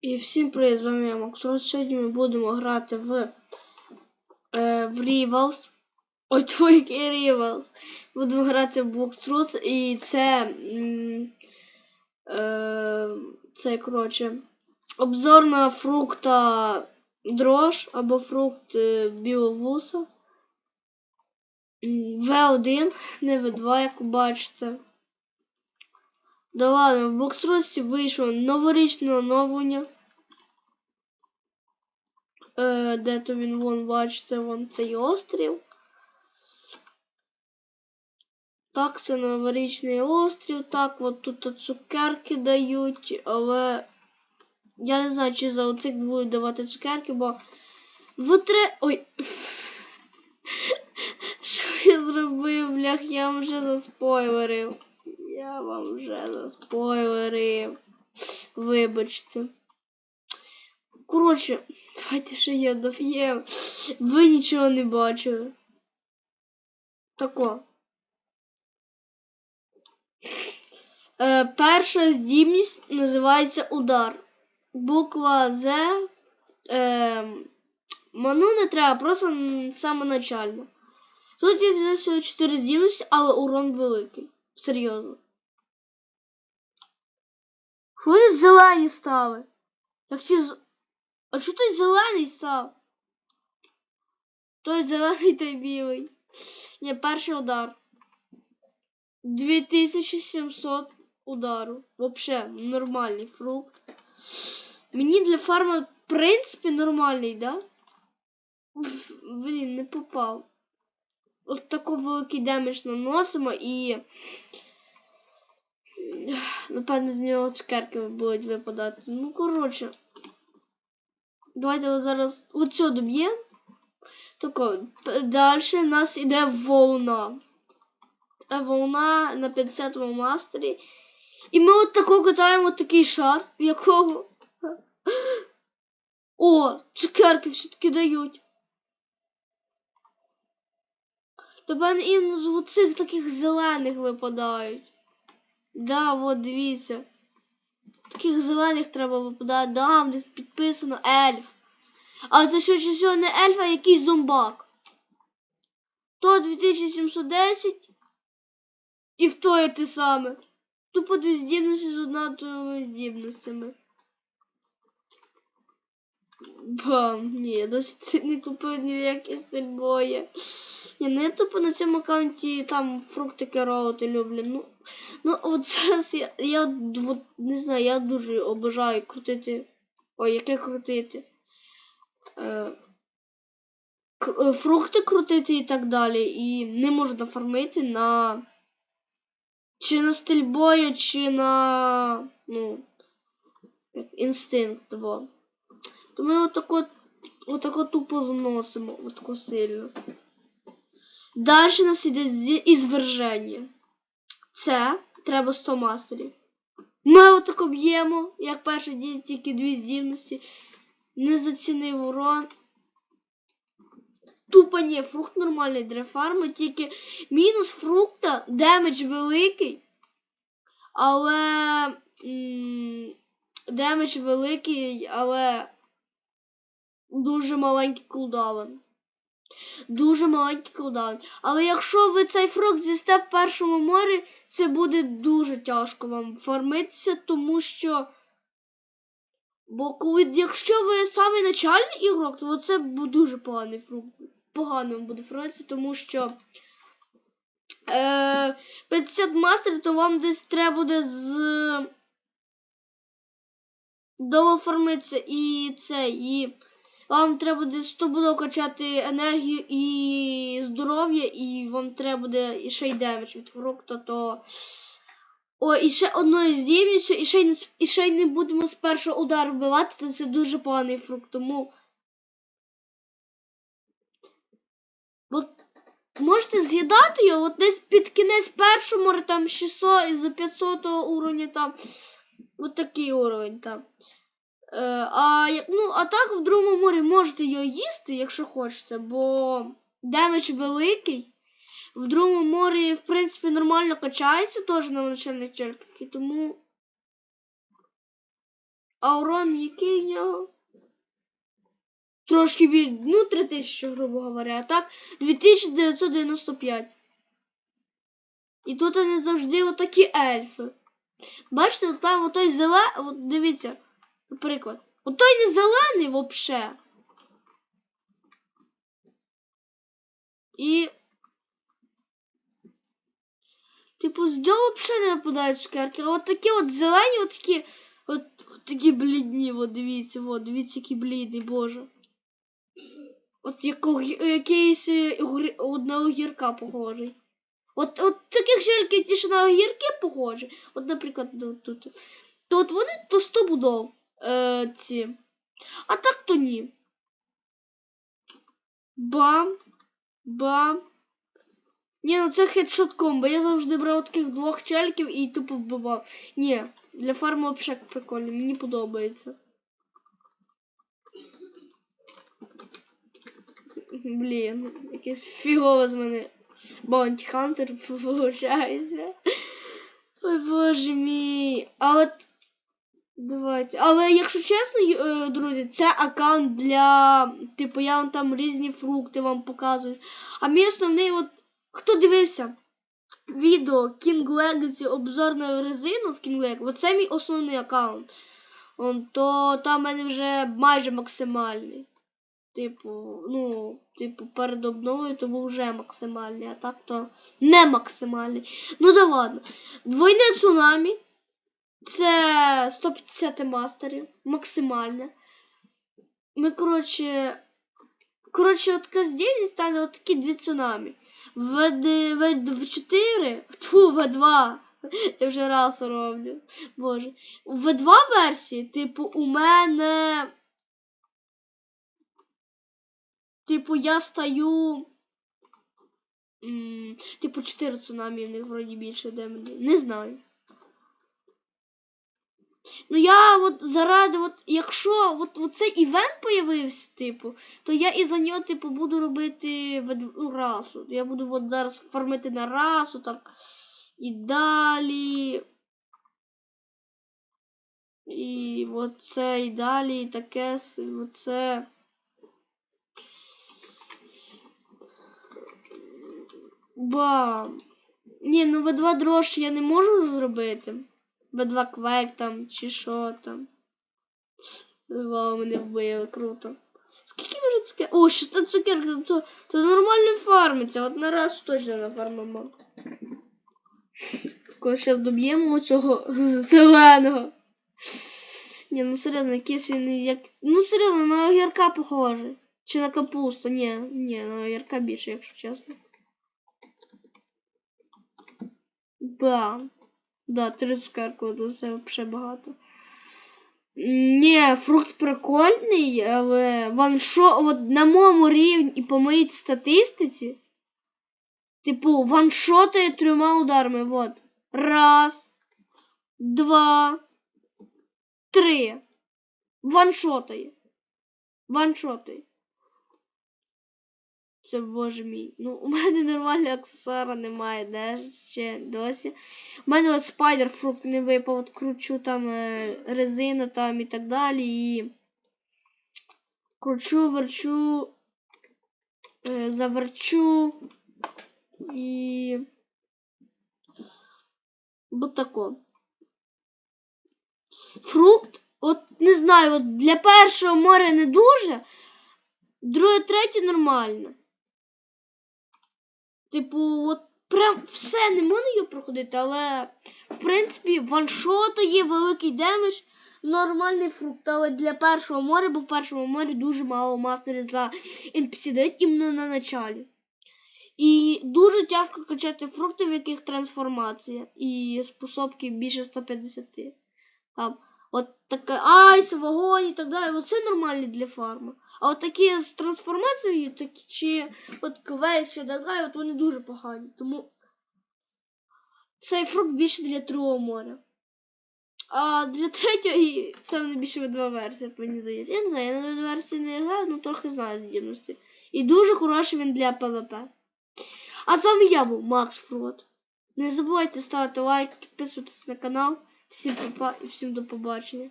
І всім привіт, з вами я Максос. Сьогодні ми будемо грати в, е, в Rivals. Ой, твій який Rivals. Будемо грати в Boxtroots і це. Е, це, коротше, обзор на фрукта дрож або фрукт е, біловуса. В1, не В2, як бачите. Да ладно, в боксрості вийшло новорічне оновлення. Е, де то він вон, бачите, вон цей острів. Так, це новорічний острів. Так, от тут цукерки дають, але я не знаю, чи за оцих будуть давати цукерки, бо в три. Ой. Що я зробив, блях, я вам вже заспойлерив. Я вам вже заспойлерив. Вибачте. Коротше, давайте ще я доф'єм. Ви нічого не бачили. Тако. Е, перша здібність називається удар. Буква З. Е, ману не треба, просто м, саме начально. Тут є всього 4 здібності, але урон великий. Серйозно. Що вони зелені стали? Як ці з... А що той зелений став? Той зелений, той білий. Ні, перший удар. 2700 удару. Вообще, нормальний фрукт. Мені для фарма, в принципі, нормальний, да? Блін, не попав. От такий великий демедж наносимо і. Напевно, з нього цукерки будуть випадати. Ну, коротше. Давайте зараз оцю доб'ємо. Тако, далі в нас іде волна. Е, Волна на 50-му мастері. І ми от тако катаємо такий шар, в якого. О, цукерки все-таки дають. Тебе іменно з оцих таких зелених випадають. Да, вот дивіться. Таких зелених треба випадати. Да, них підписано ельф. А це що чи всього не ельф, а якийсь зомбак. То 2710 і в то є те саме. Тупо дві здібності з однаковими здібностями. Бам, ні, я досі не купив ніякі стильбої. Ні, ну я тупо на цьому аккаунті там фруктики роути люблю. Ну, ну от зараз я, я от, не знаю, я дуже обожаю крутити. Ой, яке крутити. Е, фрукти крутити і так далі. І не можу нафармити на. Чи на стильбою, чи на. Ну. Інстинкт, во. То ми отако, отако тупо зносимо, отако сильно. Далі нас іде ізверження. Це треба 100 мастерів. Ми отако б'ємо, як перший дій, тільки дві здібності. Не зацінив урон. Тупо ні, фрукт нормальний для фарми, тільки мінус фрукта, демедж великий. Але. Демедж великий, але дуже маленький кулдаун. Дуже маленький кулдаун. Але якщо ви цей фрукт з'їсте в першому морі, це буде дуже тяжко вам фармитися, тому що. Бо коли, якщо ви самий начальний ігрок, то це дуже поганий фрукт. Погано вам буде фармитися, тому що. Е, 50 мастерів, то вам десь треба буде з. Довго фармитися і це, і вам треба буде 100 буде качати енергію і здоров'я, і вам треба буде ще й демедж від фрукта, то. О, і ще одною здібністю, і ще й не, і ще й не будемо з першого удару вбивати, то це дуже поганий фрукт. Тому. От можете з'їдати його, от десь під кінець першого, може там 600 і за 500 уровня там. От такий уровень там. Е, а, ну, а так в другому морі можете його їсти, якщо хочете, бо демедж великий. В другому морі, в принципі, нормально качається теж на начальних черках, тому. А урон який в нього? Трошки більш, ну, 3000, грубо говоря, а так 2995. І тут вони завжди отакі ельфи. Бачите, там отой зелений, от дивіться, наприклад, отой не зелений вообще. І. Типу, з нього взагалі не випадають цукерки. А от такі от зелені, от такі, от, от такі блідні, от дивіться, от, дивіться, які бліді, боже. От як якийсь е, огір- огірка похожий. От, от таких жельки ті, що на огірки похожі. От, наприклад, тут. тут. То от вони то стобудов е, ці. А так то ні. Бам. Бам. Ні, ну це хедшот комбо. Я завжди брав таких двох чельків і тупо вбивав. Ні, для фарму взагалі прикольно, мені подобається. Блін, якесь фігове з мене Баунті Хантер виходить. Ой, боже мій. А от. Давайте. Але якщо чесно, е, друзі, це аккаунт для. Типу, я вам там різні фрукти вам показую. А мій основний, от хто дивився відео King Legacy обзор на резину в King Legacy, оце мій основний аккаунт. То там в мене вже майже максимальний. Типу, ну, типу, перед обновою то був вже максимальний, а так то не максимальний. Ну да ладно. Двойне цунамі. Це 150 мастерів. Максимальне. Ми, коротше. Коротше, от каздєлі стане от такі дві цунамі. В, в 4 тьфу, в 2 Я вже раз роблю. Боже. В 2 версії, типу, у мене. Типу, я стаю. м, Типу, 4 цунамі в них вроді більше де мені. Не знаю. Ну я от заради, от, якщо от, от цей івент появився, типу, то я і за нього, типу, буду робити ну, расу. Я буду от зараз фармити на расу, так. І далі. І от це, і далі, і таке, і оце. Бам. Ні, ну В2 дрожче я не можу зробити. В2 квек там, чи що там. Вау, мене вбили, круто. Скільки вже цукер? О, 600 цукерок, то, то нормально фармиться. От на раз точно нафармимо. Коли зараз доб'ємо цього зеленого. Ні, ну серйозно, якийсь він як. Ну серйозно, на огірка похожий. Чи на капусту? Ні, ні, на огірка більше, якщо чесно. Бам. Да, три цукерки, от це взагалі багато. Ні, фрукт прикольний, але ваншо, от на моєму рівні і по моїй статистиці, типу, ваншотає трьома ударами. Вот. Раз, два, три. Ваншотає. Ваншотає. Це боже мій. Ну, у мене нормального аксесуара немає, де ще досі. У мене от спайдер фрукт не випав, от кручу там е, резина там і так далі. І кручу, верчу, е, заверчу і. От тако. Фрукт, от не знаю, от для першого моря не дуже, друге, третє нормально. Типу, от прям все не можна проходити, але в принципі ваншота є великий демедж, нормальний фрукт. Але для першого моря, бо в першому морі дуже мало мастерів за NPC іменно на началі. І дуже тяжко качати фрукти, в яких трансформація. І способки більше 150. Там, от таке айс, вогонь і так далі. Оце нормальні для фарми. А от такі з трансформацією, такі чи от квейк, чи так далі, от вони дуже погані. Тому цей фрукт більше для другого моря. А для третього і це мене більше видова версія, мені здається. Я не знаю, я на видову версії не граю, ну трохи знаю здібності. І дуже хороший він для ПВП. А з вами я був Макс Фрот. Не забувайте ставити лайк, підписуватись на канал. Всім, попа... всім до побачення.